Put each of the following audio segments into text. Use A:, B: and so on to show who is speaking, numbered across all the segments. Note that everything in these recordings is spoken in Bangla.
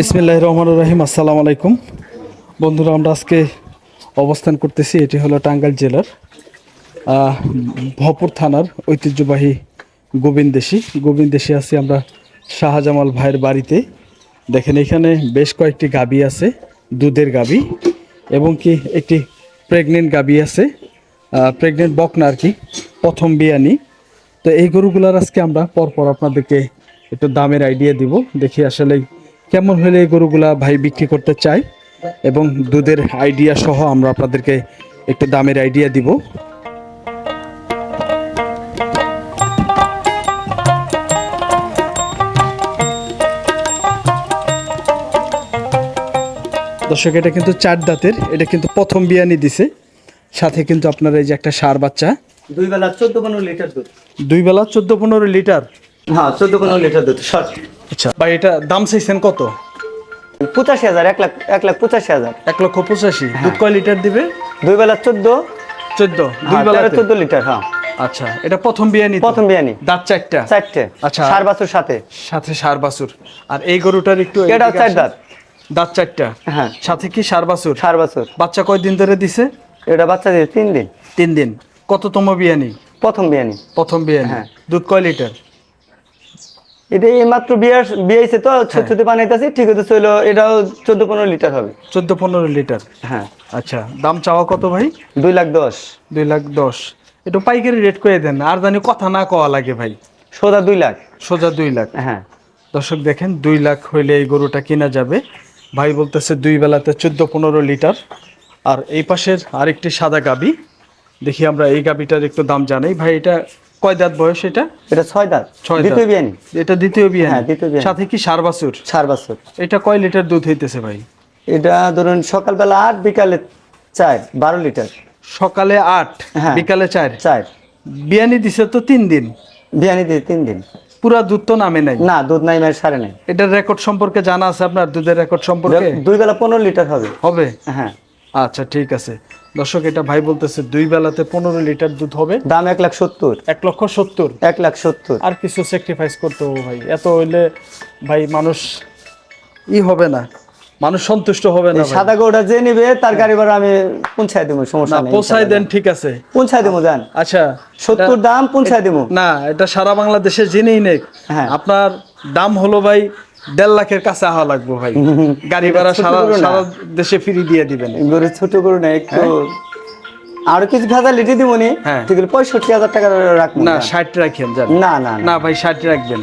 A: বিসমিল্লাহ রহমান রহিম, আসসালামু আলাইকুম। বন্ধুরা, আমরা আজকে অবস্থান করতেছি, এটি হলো টাঙ্গাইল জেলার ভপুর থানার ঐতিহ্যবাহী গোবিন্দেশি। গোবিন্দেশি আছি আমরা শাহজামাল ভাইয়ের বাড়িতে। দেখেন, এখানে বেশ কয়েকটি গাবি আছে, দুধের গাবি, এবং কি একটি প্রেগনেন্ট গাবি আছে প্রেগনেন্ট বকনা আর কি, প্রথম বিয়ানি। তো এই গরুগুলার আজকে আমরা পরপর আপনাদেরকে একটু দামের আইডিয়া দিব দেখি আসলে কেমন হলে এই গরুগুলা ভাই বিক্রি করতে চাই এবং দুধের আইডিয়া সহ আমরা আপনাদেরকে একটু দামের আইডিয়া দিব। দর্শক এটা কিন্তু চার দাঁতের এটা কিন্তু প্রথম বিয়ানি দিছে। সাথে কিন্তু আপনার এই যে একটা সার বাচ্চা।
B: দুই বেলা চোদ্দ পনেরো লিটার দুধ।
A: দুই বেলা চোদ্দ পনেরো লিটার।
B: হ্যাঁ চোদ্দ পনেরো লিটার দুধ শর্ট
A: আচ্ছা। ভাই এটা দাম চাইছেন কত?
B: পঁচাশি হাজার এক লাখ এক লাখ পঁচাশি হাজার।
A: এক লক্ষ পঁচাশি। দুধ কয় লিটার দিবে?
B: দুই বেলা চোদ্দ।
A: চোদ্দ। দুই
B: হ্যাঁ,
A: বেলা
B: চোদ্দ লিটার হ্যাঁ।
A: আচ্ছা এটা প্রথম বিয়ানি
B: প্রথম বিয়ানি
A: দাঁত চারটা?
B: চারটে।
A: আচ্ছা।
B: সার বাছুর সাথে।
A: সাথে সার বাছুর। আর এই গরুটার একটু এদিকে
B: চার দাঁত।
A: দাঁত চারটা।
B: হ্যাঁ।
A: সাথে কি সার বাছুর?
B: সার বাছুর।
A: বাচ্চা কয়দিন ধরে দিছে?
B: এটা বাচ্চা দিয়ে তিন দিন।
A: তিন দিন। কততম বিয়ানি
B: প্রথম বিয়ানি
A: প্রথম বিয়ানি
B: হ্যাঁ।
A: দুধ কয় লিটার?
B: এটা এই মাত্র বিয়ার বিয়েছে তো ছোট ছোট বানাইতেছি ঠিক আছে চলো এটাও চোদ্দ পনেরো লিটার হবে।
A: চোদ্দ পনেরো লিটার?
B: হ্যাঁ।
A: আচ্ছা দাম চাওয়া কত ভাই?
B: দুই লাখ দশ।
A: দুই লাখ দশ। একটু পাইকারি রেট করে দেন আর জানি কথা না কওয়া লাগে ভাই।
B: সোজা দুই লাখ।
A: সোজা দুই লাখ।
B: হ্যাঁ।
A: দর্শক দেখেন দুই লাখ হইলে এই গরুটা কেনা যাবে। ভাই বলতেছে দুই বেলাতে চোদ্দ পনেরো লিটার। আর এই পাশের আরেকটি সাদা গাবি। দেখি আমরা এই গাবিটার একটু দাম জানাই। ভাই এটা কয় দাঁত বয়স এটা?
B: এটা ছয় দাঁত।
A: ছয়
B: দ্বিতীয় বিয়ানি।
A: এটা দ্বিতীয় বিয়ে
B: হ্যাঁ, দ্বিতীয় বিয়ান।
A: সাথে কি সার বাছুর?
B: সার বাছুর।
A: এটা কয় লিটার দুধ হইতেছে ভাই?
B: এটা ধরুন সকালবেলা আট বিকালে চার বারো লিটার।
A: সকালে আট
B: হ্যাঁ।
A: বিকালে চার?
B: চার।
A: বিয়ানি দিছে তো তিন দিন?
B: বিয়ানি দিয়ে তিন দিন।
A: পুরা দুধ তো নামে নাই?
B: না দুধ নাই মায়ের সারে নাই।
A: এটার রেকর্ড সম্পর্কে জানা আছে আপনার দুধের রেকর্ড সম্পর্কে?
B: দুই বেলা পনেরো লিটার হবে।
A: হবে?
B: হ্যাঁ।
A: আচ্ছা ঠিক আছে। দর্শক এটা ভাই বলতেছে দুই বেলাতে পনেরো লিটার দুধ হবে।
B: দাম এক লাখ সত্তর।
A: এক লক্ষ সত্তর?
B: এক লাখ সত্তর।
A: আর কিছু স্যাক্রিফাইস করতে হবে ভাই। এত হইলে ভাই মানুষ ই হবে না। মানুষ সন্তুষ্ট হবে না
B: সাদা গৌড়া যে নিবে তার গাড়ি ভাড়া আমি পৌঁছাই দেবো সমস্যা নেই।
A: পোষাই দেন ঠিক আছে।
B: পৌঁছাই দেবো যান।
A: আচ্ছা।
B: সত্তর দাম পৌঁছাই দেবো
A: না এটা সারা বাংলাদেশে জেনেই নেই
B: হ্যাঁ।
A: আপনার দাম হলো ভাই দেড় লাখের কাছে আহা লাগবে ভাই। গাড়ি ভাড়া সারা সারা দেশে ফ্রি দিয়ে দিবেন।
B: গরু ছোট গরু না একটু আরও কিছু দিব নি
A: হ্যাঁ।
B: ঠিক আছে পঁয়ষট্টি হাজার টাকা রাখব
A: না ষাট রাখেন
B: না না না।
A: ভাই ষাট রাখবেন।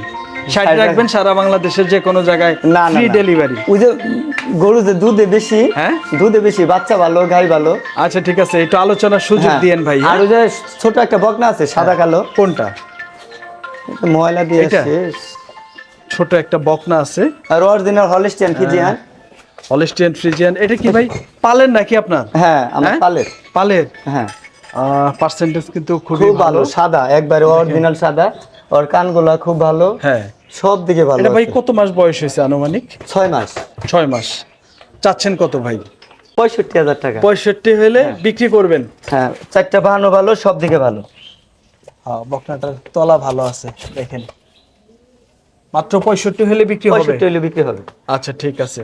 A: ষাট রাখবেন। সারা বাংলাদেশের যে কোনো জায়গায়
B: না,
A: ফ্রি ডেলিভারি
B: ওই যে গরু যে দুধে বেশি
A: হ্যাঁ?
B: দুধে বেশি বাচ্চা ভালো গাই ভালো।
A: আচ্ছা ঠিক আছে একটু আলোচনার সুযোগ
B: হ্যাঁ।
A: দিয়েন ভাই
B: আর
A: হ্যাঁ?
B: ওই যে ছোট একটা বকনা আছে সাদা কালো।
A: কোনটা?
B: ময়লা দিয়ে? শেষ।
A: ছোট একটা বকনা আছে।
B: আর original Holstein Friesian
A: Holstein Friesian এটা কি ভাই পালের নাকি আপনার?
B: হ্যাঁ আমার
A: হ্যাঁ?
B: পালের।
A: পালের?
B: হ্যাঁ।
A: পার্সেন্টেজ কিন্তু খুবই
B: খুব ভালো সাদা একবারে অরিজিনাল সাদা। ওর কানগুলা খুব ভালো।
A: হ্যাঁ।
B: সব দিকে ভালো
A: এটা ভাই কত মাস বয়স হয়েছে আনুমানিক?
B: ছয় মাস।
A: ছয় মাস। চাচ্ছেন কত ভাই?
B: পঁয়ষট্টি হাজার টাকা।
A: পঁয়ষট্টি হলে বিক্রি করবেন?
B: হ্যাঁ চারটা বাহানো ভালো সব দিকে ভালো।
A: হ্যাঁ বকনাটার তলা ভালো আছে দেখেন। মাত্র পঁয়ষট্টি হলে বিক্রি হবে।
B: পঁয়ষট্টি হলে বিক্রি হবে।
A: আচ্ছা ঠিক আছে।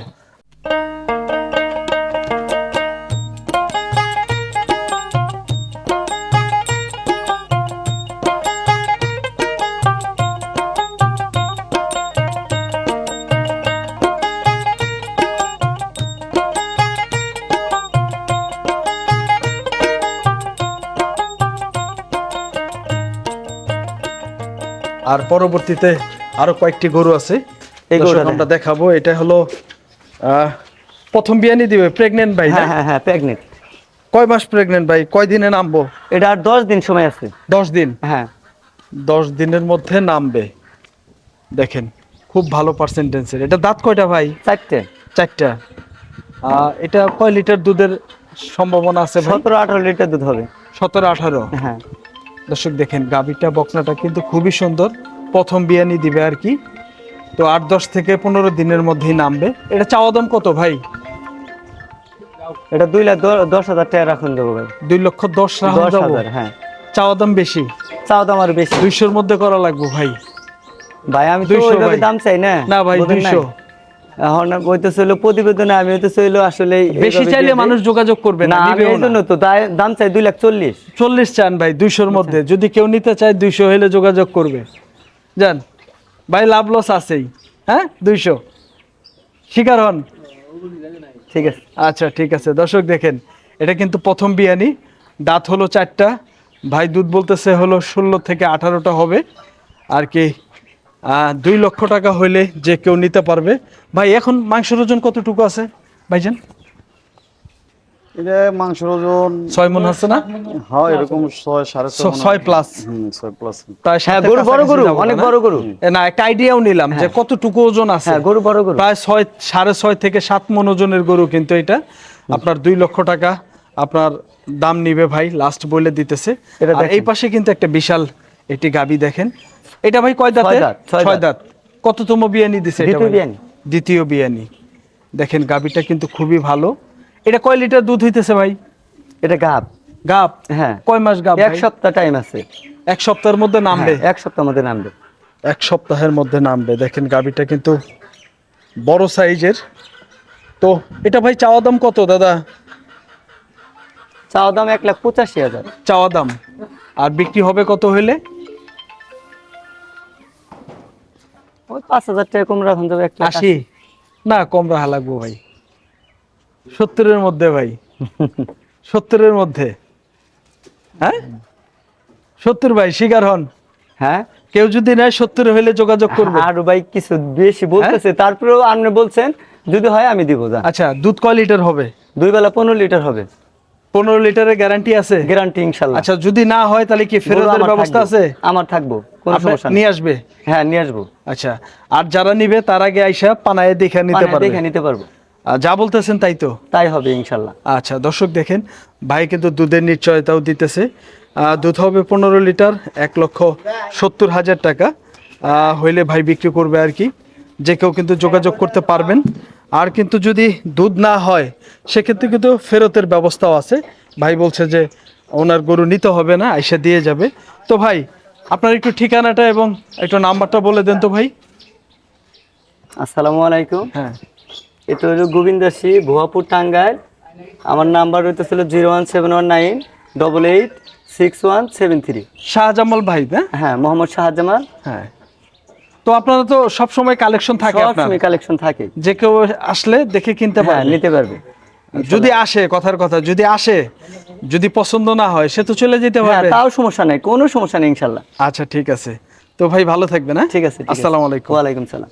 A: আর পরবর্তীতে আরও কয়েকটি গরু আছে।
B: এই গরুটা
A: আমরা দেখাবো এটা হলো প্রথম বিয়ানি দিবে প্রেগনেন্ট ভাই
B: হ্যাঁ হ্যাঁ হ্যাঁ প্রেগনেন্ট
A: কয় মাস প্রেগনেন্ট ভাই? কয় দিনে নামবো?
B: এটা আর দশ দিন সময় আছে।
A: দশ দিন?
B: হ্যাঁ।
A: দশ দিনের মধ্যে নামবে। দেখেন খুব ভালো পার্সেন্টেন্সের এটা দাঁত কয়টা ভাই?
B: চারটে।
A: চারটা। এটা কয় লিটার দুধের সম্ভাবনা আছে
B: সতেরো আঠারো লিটার দুধ হবে।
A: সতেরো আঠারো?
B: হ্যাঁ।
A: দর্শক দেখেন গাবিটা বকনাটা কিন্তু খুবই সুন্দর। প্রথম বিয়ানি দিবে আর কি। তো আট দশ থেকে পনেরো দিনের মধ্যেই নামবে। এটা চাওয়া দাম কত ভাই?
B: এটা দুই লাখ দশ হাজার টাকা রাখুন দেবো ভাই।
A: দুই লক্ষ দশ
B: দশ হাজার হ্যাঁ।
A: চাওয়া দাম বেশি?
B: চাও দাম আরও বেশি।
A: দুইশোর মধ্যে করা লাগবে ভাই।
B: ভাই আমি তো
A: 200
B: ওইভাবে
A: ভাই।
B: দাম চাই না।
A: না ভাই
B: দুইশো নাই?
A: 200
B: এখন হইতেছে হলো প্রতিবেদনে আমি হইতেছে হলো আসলে
A: বেশি চাইলে মানুষ যোগাযোগ করবে না
B: আমি এই জন্য তো দাম চাই দুই লাখ চল্লিশ।
A: চল্লিশ চান ভাই দুইশোর মধ্যে। যদি কেউ নিতে চায় দুইশো হলে যোগাযোগ করবে। যান ভাই লাভ লস আছেই হ্যাঁ? দুইশো। শিকার হন।
B: ঠিক আছে।
A: আচ্ছা ঠিক আছে। দর্শক দেখেন, এটা কিন্তু প্রথম বিয়ানি। দাঁত হলো চারটা। ভাই দুধ বলতেছে হলো ষোলো থেকে আঠারোটা হবে। আর কি দুই লক্ষ টাকা হইলে যে কেউ নিতে পারবে। ভাই, এখন মাংসের ওজন কতটুকু আছে? ভাইজান?
C: এটা মাংসের ওজন
A: ছয় মন হচ্ছে না?
C: হয় এরকম ছয় সাড়ে ছয়
A: ছ-
C: মণ।
A: ছয় প্লাস
C: ছয় প্লাস
A: প্রায়
B: হ্যাঁ গরু বড় গরু অনেক বড় গরু।
A: না একটা আইডিয়াও নিলাম যে কতটুকু ওজন আছে।
B: হ্যাঁ গরু বড় গরু।
A: প্রায় ছয় সাড়ে ছয় থেকে সাত মন ওজনের গরু কিন্তু এটা। আপনার দুই লক্ষ টাকা আপনার দাম নিবে ভাই লাস্ট বলে দিতেছে। আর এই পাশে কিন্তু একটা বিশাল এটি গাবি দেখেন। এটা ভাই কয় দাঁতে
B: ছয় দাঁত,
A: কততম বিয়ানি দিছে এটা
B: দ্বিতীয় বিয়ানি।
A: দ্বিতীয় বিয়ানি। দেখেন গাবিটা কিন্তু খুবই ভালো। এটা কয় লিটার দুধ হইতেছে ভাই?
B: এটা গাব।
A: গাব?
B: হ্যাঁ।
A: কয় মাস গাব
B: এক সপ্তাহ টাইম আছে।
A: এক সপ্তাহের মধ্যে নামবে?
B: হ্যাঁ, এক সপ্তাহ মধ্যে নামবে।
A: এক সপ্তাহের মধ্যে নামবে। দেখেন গাবিটা কিন্তু বড় সাইজের। তো এটা ভাই চাওয়া দাম কত দাদা?
B: চাওয়া দাম এক লাখ পঁচাশি হাজার।
A: চাওয়া দাম। আর বিক্রি হবে কত হইলে?
B: ওই পাঁচ হাজার টাকা কম রাখুন যাবে
A: আশি? না কম রাখা লাগবো ভাই। সত্তরের মধ্যে ভাই। সত্তরের মধ্যে। হ্যাঁ? সত্তর ভাই শিকার হন।
B: হ্যাঁ?
A: কেউ যদি নেয় সত্তর হইলে যোগাযোগ করবে।
B: আর ভাই কিছু বেশি বলতেছে তারপরেও আপনি বলছেন যদি হয় আমি দিব যা
A: আচ্ছা দুধ কয় লিটার হবে?
B: দুই বেলা পনেরো লিটার হবে।
A: পনেরো লিটারের গ্যারান্টি আছে?
B: গ্যারান্টি ইনশাল্লাহ।
A: আচ্ছা যদি না হয় তাহলে কি ফেরতের ব্যবস্থা আছে?
B: আমার থাকব কোনো সমস্যা
A: নিয়ে আসবে?
B: হ্যাঁ নিয়ে আসব।
A: আচ্ছা আর যারা নিবে তার আগে আইসা পানায় দেখে নিতে পারবে।
B: দেখে নিতে পারব।
A: যা বলতেছেন তাই তো?
B: তাই হবে ইনশাল্লাহ।
A: আচ্ছা দর্শক দেখেন ভাই কিন্তু দুধের নিশ্চয়তাও দিতেছে। দুধ হবে পনেরো লিটার এক লক্ষ সত্তর হাজার টাকা। হইলে ভাই বিক্রি করবে আর কি। যে কেউ কিন্তু যোগাযোগ করতে পারবেন। আর কিন্তু যদি দুধ না হয় সেক্ষেত্রে কিন্তু ফেরতের ব্যবস্থাও আছে। ভাই বলছে যে ওনার গরু নিতে হবে না আইসা দিয়ে যাবে। তো ভাই আপনার একটু ঠিকানাটা এবং একটু নাম্বারটা বলে দেন তো ভাই।
B: আসসালামু আলাইকুম।
A: হ্যাঁ।
B: এটা হলো গোবিন্দাসী ভুয়াপুর টাঙ্গাইল। আমার নাম্বার হইতেছিল zero one seven one nine double eight six one seven three.
A: Shahjamal ভাই না
B: হ্যাঁ মোহাম্মদ শাহজামাল।
A: হ্যাঁ। তো আপনারা তো সব সময় কালেকশন থাকে আপনার
B: সবসময় কালেকশন থাকে।
A: যে কেউ আসলে দেখে কিনতে
B: হ্যাঁ
A: পারে
B: নিতে পারবে।
A: যদি আসে কথার কথা যদি আসে যদি পছন্দ না হয় সে তো চলে যেতে
B: হ্যাঁ
A: পারবে।
B: তাও সমস্যা নাই কোনো সমস্যা নেই ইনশাল্লাহ।
A: আচ্ছা ঠিক আছে। তো ভাই ভালো থাকবেন হ্যাঁ?
B: ঠিক আছে ঠিক আছে।
A: আসসালামু আলাইকুম।
B: ওয়ালাইকুম সালাম।